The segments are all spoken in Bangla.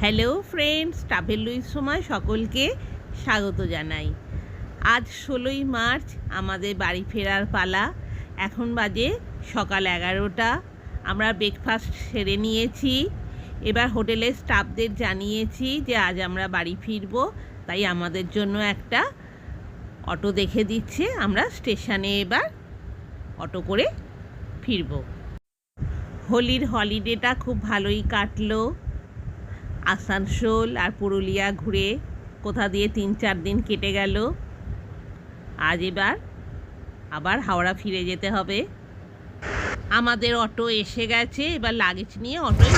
হ্যালো ফ্রেন্ডস ট্রাভেল লুইস সময় সকলকে স্বাগত জানাই। আজ ষোলোই মার্চ, আমাদের বাড়ি ফেরার পালা। এখন বাজে সকাল এগারোটা। আমরা ব্রেকফাস্ট সেরে নিয়েছি। এবার হোটেলের স্টাফদের জানিয়েছি যে আজ আমরা বাড়ি ফিরব। তাই আমাদের জন্য একটা অটো দেখে দিচ্ছে। আমরা স্টেশনে এবার অটো করে ফিরব। হোলির হলিডেটা খুব ভালোই কাটলো। আসানসোল আর পুরুলিয়া ঘুরে কোথা দিয়ে তিন চার দিন কেটে গেল। আজ এবার আবার হাওড়া ফিরে যেতে হবে। আমাদের অটো এসে গেছে, এবার লাগেজ নিয়ে অটোয়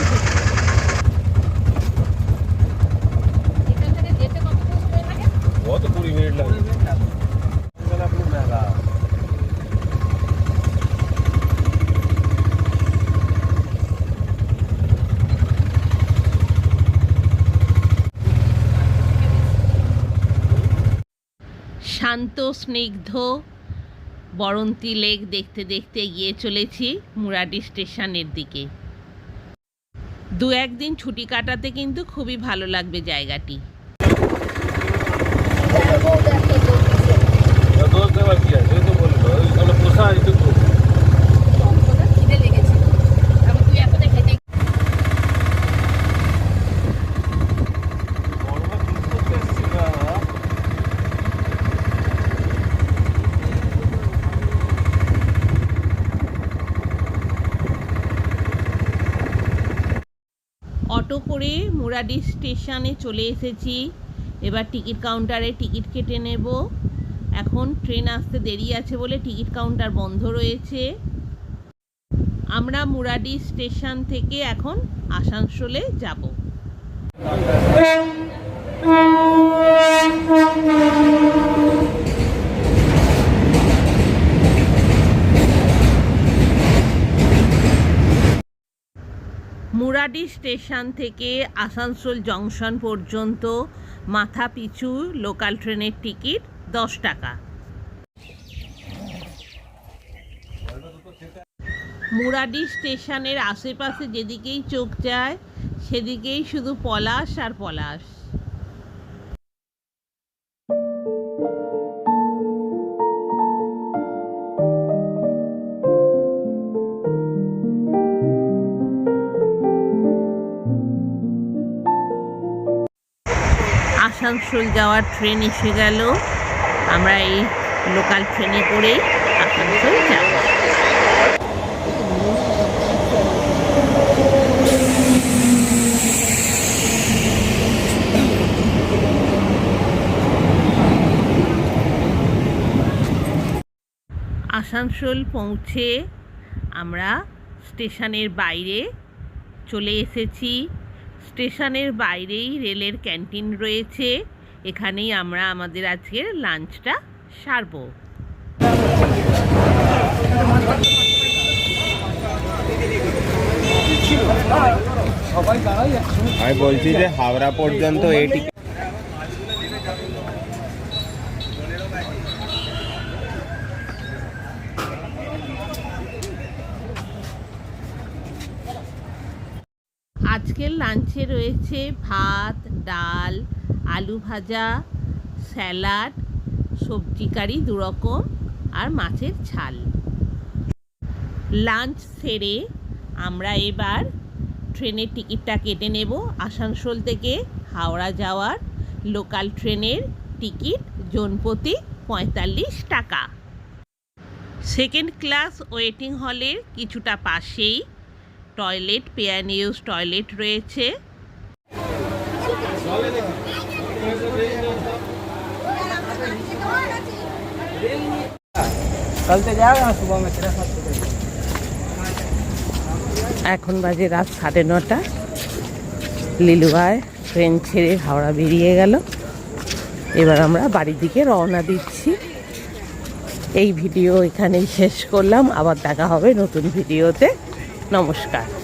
শান্ত, স্নিগ্ধ বরন্তি লেক দেখতে দেখতে গিয়ে চলেছি মুরাডি স্টেশনের দিকে। দু একদিন ছুটি কাটাতে কিন্তু খুবই ভালো লাগবে জায়গাটি। অটো করে মুরাডি স্টেশনে চলে এসেছি। এবার টিকিট কাউন্টারে টিকিট কেটে নেব। এখন ট্রেন আসতে দেরি আছে বলে টিকিট কাউন্টার বন্ধ রয়েছে। আমরা মুরাডি স্টেশন থেকে এখন আসানসোলে যাব। মুরাডি স্টেশন থেকে আসানসোল জংশন পর্যন্ত মাথা পিছু লোকাল ট্রেনের টিকিট দশ টাকা। মুরাডি স্টেশনের আশেপাশে যেদিকেই চোখ যায়, সেদিকেই শুধু পলাশ আর পলাশ। আসানসোল যাওয়ার ট্রেন এসে গেল। আমরা এই লোকাল ট্রেনে করেই আসানসোল যাব। আসানসোল পৌঁছে আমরা স্টেশনের বাইরে চলে এসেছি। স্টেশনের বাইরেই রেলের ক্যান্টিন রয়েছে। এখানেই আমরা আমাদের আজকের লাঞ্চটা সারব। আমি বলছি যে হাওড়া পর্যন্ত এই আজকের লাঞ্চে রয়েছে ভাত, ডাল, আলু ভাজা, স্যালাড, সবজি কারি দুরকম আর মাছের ছাল লাঞ্চ সেরে আমরা এবার ট্রেনের টিকিটটা কেটে নেব। আসানসোল থেকে হাওড়া যাওয়ার লোকাল ট্রেনের টিকিট জনপ্রতি পঁয়তাল্লিশ টাকা। সেকেন্ড ক্লাস ওয়েটিং হলের কিছুটা পাশেই টয়লেট পেয়ান ইউজ টয়লেট রয়েছে। এখন বাজে রাত সাড়ে নটা। লিলুয়ায় ট্রেন ছেড়ে হাওড়া বেরিয়ে গেল। এবার আমরা বাড়ির দিকে রওনা দিচ্ছি। এই ভিডিও এখানেই শেষ করলাম। আবার দেখা হবে নতুন ভিডিওতে। নমস্কার